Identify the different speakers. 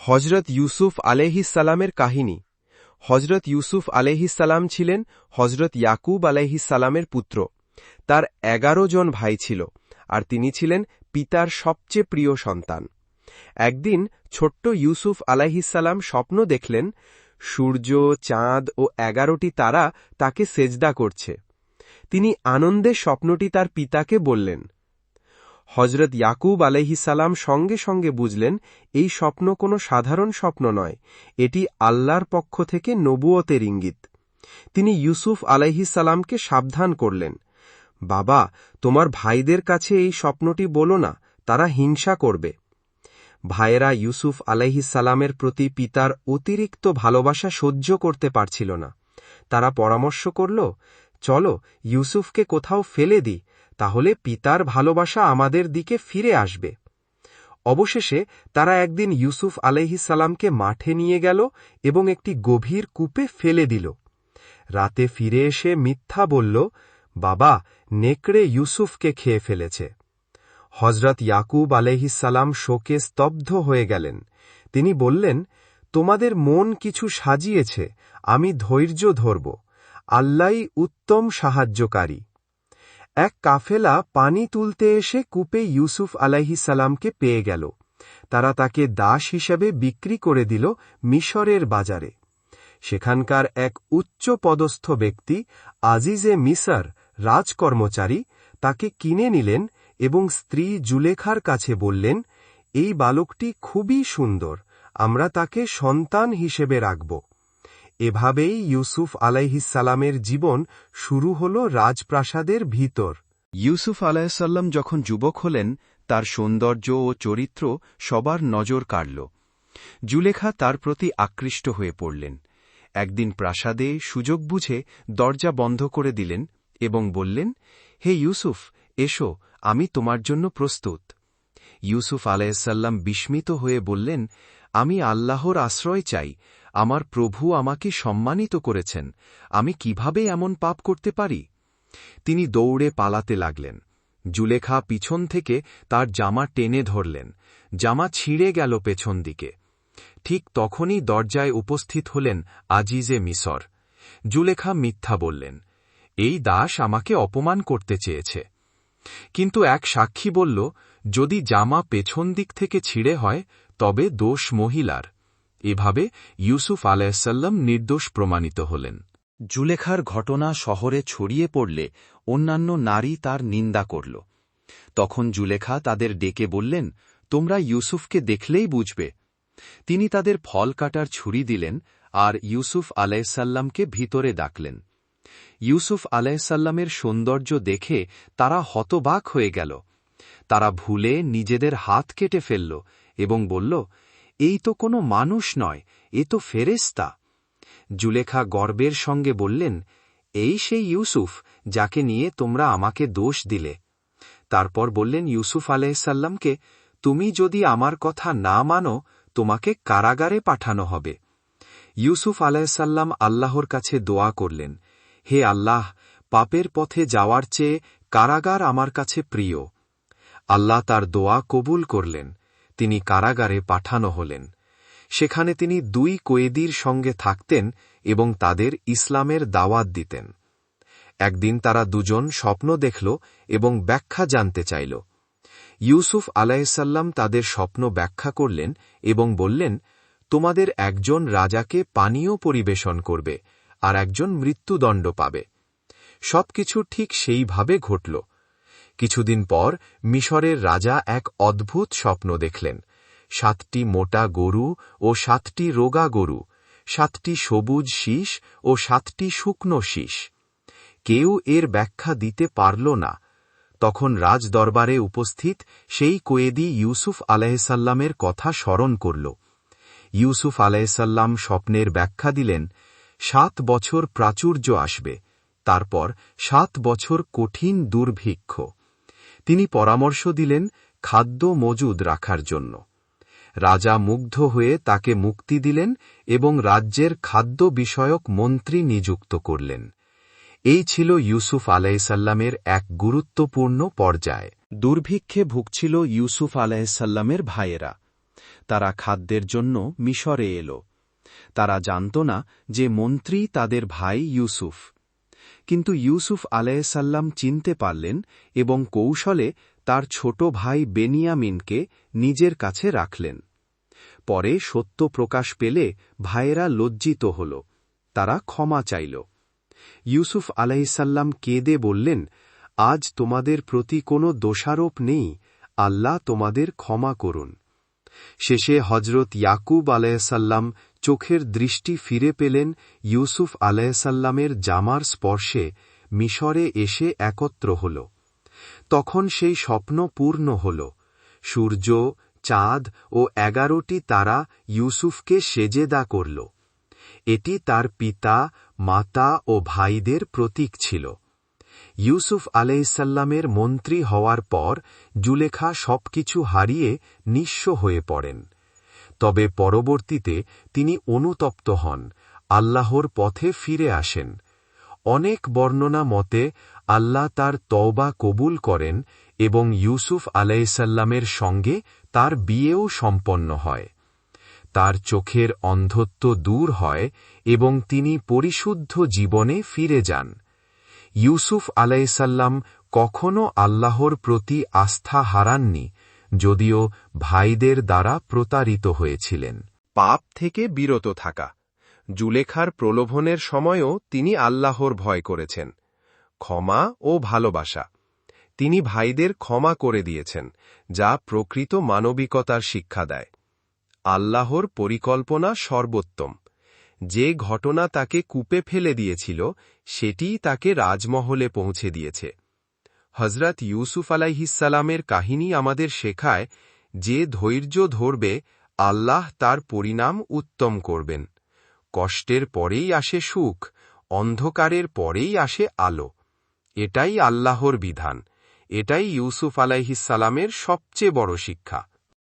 Speaker 1: হজরত ইউসুফ আলাইহিসালামের কাহিনী। হজরত ইউসুফ আলাইহিসালাম ছিলেন হজরত ইয়াকুব আলাইহিসালামের পুত্র। তার এগারো জন ভাই ছিল, আর তিনি ছিলেন পিতার সবচেয়ে প্রিয় সন্তান। একদিন ছোট্ট ইউসুফ আলাইহিসাল্লাম স্বপ্ন দেখলেন, সূর্য, চাঁদ ও এগারোটি তারা তাকে সেজদা করছে। তিনি আনন্দে স্বপ্নটি তার পিতাকে বললেন হজরত ইয়াকুব আলহিসাল্লাম সঙ্গে সঙ্গে বুঝলেন, এই স্বপ্ন কোনো সাধারণ স্বপ্ন নয়, এটি আল্লাহর পক্ষ থেকে নবুয়তের ইঙ্গিত। তিনি ইউসুফ আলাইহিসাল্লামকে সাবধান করলেন, বাবা, তোমার ভাইদের কাছে এই স্বপ্নটি বলো না, তারা হিংসা করবে। ভাইয়েরা ইউসুফ আলাইহিসাল্লামের প্রতি পিতার অতিরিক্ত ভালোবাসা সহ্য করতে পারছিল না। তারা পরামর্শ করল, চলো, ইউসুফকে কোথাও ফেলে দিই তাহলে পিতার ভালোবাসা আমাদের দিকে ফিরে আসবে। অবশেষে তারা একদিন ইউসুফ আলাইহিসাল্লামকে মাঠে নিয়ে গেল এবং একটি গভীর কূপে ফেলে দিল। রাতে ফিরে এসে মিথ্যা বলল, বাবা, নেকড়ে ইউসুফকে খেয়ে ফেলেছে। হজরত ইয়াকুব আলহিসাল্লাম শোকে স্তব্ধ হয়ে গেলেন। তিনি বললেন, তোমাদের মন কিছু সাজিয়েছে, আমি ধৈর্য ধরব। আল্লাই উত্তম সাহায্যকারী। এক কাফেলা পানি তুলতে এসে কূপে ইউসুফ আলাইহিসাল্লামকে পেয়ে গেল। তারা তাকে দাস হিসেবে বিক্রি করে দিল মিশরের বাজারে। সেখানকার এক উচ্চ পদস্থ ব্যক্তি, আজিজে মিসার, রাজকর্মচারী, তাকে কিনে নিলেন এবং স্ত্রী জুলেখার কাছে বললেন, এই বালকটি খুবই সুন্দর, আমরা তাকে সন্তান হিসেবে রাখব। এভাবেই ইউসুফ আলাইহিসালামের জীবন শুরু হল রাজপ্রাসাদের ভিতর।
Speaker 2: ইউসুফ আলাহিসাল্লাম যখন যুবক হলেন, তার সৌন্দর্য ও চরিত্র সবার নজর কাড়ল। জুলেখা তার প্রতি আকৃষ্ট হয়ে পড়লেন। একদিন প্রাসাদে সুযোগ বুঝে দরজা বন্ধ করে দিলেন এবং বললেন, হে ইউসুফ, এসো, আমি তোমার জন্য প্রস্তুত। ইউসুফ আলাইসাল্লাম বিস্মিত হয়ে বললেন, আমি আল্লাহর আশ্রয় চাই আমার প্রভু আমাকে সম্মানিত করেছেন, আমি কীভাবে এমন পাপ করতে পারি? তিনি দৌড়ে পালাতে লাগলেন। জুলেখা পিছন থেকে তার জামা টেনে ধরলেন। জামা ছিঁড়ে গেল পেছন দিকে। ঠিক তখনই দরজায় উপস্থিত হলেন আজিজে মিসর। জুলেখা মিথ্যা বললেন, এই দাস আমাকে অপমান করতে চেয়েছে। কিন্তু এক সাক্ষী বলল, যদি জামা পেছন দিক থেকে ছিঁড়ে হয়, তবে দোষ মহিলার। এভাবে ইউসুফ আলাইসাল্লাম নির্দোষ প্রমাণিত হলেন। জুলেখার ঘটনা শহরে ছড়িয়ে পড়লে অন্যান্য নারী তার নিন্দা করল। তখন জুলেখা তাদের ডেকে বললেন, তোমরা ইউসুফকে দেখলেই বুঝবে। তিনি তাদের ফল কাটার ছুরি দিলেন আর ইউসুফ আলাইসাল্লামকে ভিতরে ডাকলেন। ইউসুফ আলাইসাল্লামের সৌন্দর্য দেখে তারা হতবাক হয়ে গেল। তারা ভুলে নিজেদের হাত কেটে ফেলল এবং বলল এই তো কোনো মানুষ নয়, এ তো ফেরেস্তা জুলেখা গর্বের সঙ্গে বললেন, এই সেই ইউসুফ যাকে নিয়ে তোমরা আমাকে দোষ দিলে। তারপর বললেন ইউসুফ আলাইসাল্লামকে তুমি যদি আমার কথা না মানো, তোমাকে কারাগারে পাঠানো হবে। ইউসুফ আলাইসাল্লাম আল্লাহর কাছে দোয়া করলেন, হে আল্লাহ, পাপের পথে যাওয়ার চেয়ে কারাগার আমার কাছে প্রিয়। আল্লাহ তার দোয়া কবুল করলেন। তিনি কারাগারে পাঠানো হলেন। সেখানে তিনি দুই কয়েদির সঙ্গে থাকতেন এবং তাদের ইসলামের দাওয়াত দিতেন। একদিন তারা দুজন স্বপ্ন দেখল এবং ব্যাখ্যা জানতে চাইল। ইউসুফ আলাইসাল্লাম তাদের স্বপ্ন ব্যাখ্যা করলেন এবং বললেন, তোমাদের একজন রাজাকে পানীয় পরিবেশন করবে আর একজন মৃত্যুদণ্ড পাবে। সবকিছু ঠিক সেইভাবে ঘটল। কিছুদিন পর মিশরের রাজা এক অদ্ভুত স্বপ্ন দেখলেন। সাতটি মোটা গরু ও সাতটি রোগা গরু, সাতটি সবুজ শীষ ও সাতটি শুকনো শীষ। কেউ এর ব্যাখ্যা দিতে পারল না। তখন রাজদরবারে উপস্থিত সেই কোয়েদি ইউসুফ আলাহিসাল্লামের কথা স্মরণ করল। ইউসুফ আলাহিসাল্লাম স্বপ্নের ব্যাখ্যা দিলেন, সাত বছর প্রাচুর্য আসবে, তারপর সাত বছর কঠিন দুর্ভিক্ষ। তিনি পরামর্শ দিলেন খাদ্য মজুদ রাখার জন্য। রাজা মুগ্ধ হয়ে তাকে মুক্তি দিলেন এবং রাজ্যের খাদ্য বিষয়ক মন্ত্রী নিযুক্ত করলেন। এই ছিল ইউসুফ আলাইসাল্লামের এক গুরুত্বপূর্ণ পর্যায়। দুর্ভিক্ষে ভুগছিল ইউসুফ আলাইসাল্লামের ভাইয়েরা। তারা খাদ্যের জন্য মিশরে এলো। তারা জানত না যে মন্ত্রী তাদের ভাই ইউসুফ। কিন্তু ইউসুফ আলাইসাল্লাম চিনতে পারলেন এবং কৌশলে তার ছোট ভাই বেনিয়ামিনকে নিজের কাছে রাখলেন। পরে সত্য প্রকাশ পেলে ভাইয়েরা লজ্জিত হল, তারা ক্ষমা চাইল। ইউসুফ আলাইসাল্লাম কেঁদে বললেন, আজ তোমাদের প্রতি কোনো দোষারোপ নেই, আল্লাহ তোমাদের ক্ষমা করুন। শেষে হজরত ইয়াকুব আলাইসাল্লাম চোখের দৃষ্টি ফিরে পেলেন ইউসুফ আলাইসাল্লামের জামার স্পর্শে মিশরে এসে একত্র হল। তখন সেই স্বপ্ন পূর্ণ হল। সূর্য, চাঁদ ও এগারোটি তারা ইউসুফকে সেজেদা করল। এটি তার পিতা, মাতা ও ভাইদের প্রতীক ছিল। ইউসুফ আলাইসাল্লামের মন্ত্রী হওয়ার পর জুলেখা সবকিছু হারিয়ে নিঃস্ব হয়ে পড়েন। তবে পরবর্তীতে তিনি অনুতপ্ত হন, আল্লাহর পথে ফিরে আসেন। অনেক বর্ণনা মতে, আল্লাহ তার তওবা কবুল করেন এবং ইউসুফ আলাইসাল্লামের সঙ্গে তার বিয়েও সম্পন্ন হয়। তার চোখের অন্ধত্ব দূর হয় এবং তিনি পরিশুদ্ধ জীবনে ফিরে যান। ইউসুফ আলাইসাল্লাম কখনও আল্লাহর প্রতি আস্থা হারাননি যদিও ভাইদের দ্বারা প্রতারিত হয়েছিলেন।
Speaker 1: পাপ থেকে বিরত থাকা। জুলেখার প্রলোভনের সময়ও তিনি আল্লাহর ভয় করেছেন। ক্ষমা ও ভালোবাসা। তিনি ভাইদের ক্ষমা করে দিয়েছেন, যা প্রকৃত মানবিকতার শিক্ষা দেয়। আল্লাহর পরিকল্পনা সর্বোত্তম। যে ঘটনা তাকে কূপে ফেলে দিয়েছিল, সেটিই তাকে রাজমহলে পৌঁছে দিয়েছে। হজরত ইউসুফ আলাইহিসালামের কাহিনী আমাদের শেখায় যে ধৈর্য ধরবে, আল্লাহ তার পরিণাম উত্তম করবেন। কষ্টের পরেই আসে সুখ, অন্ধকারের পরেই আসে আলো। এটাই আল্লাহর বিধান, এটাই ইউসুফ আলাইহিসালামের সবচেয়ে বড় শিক্ষা।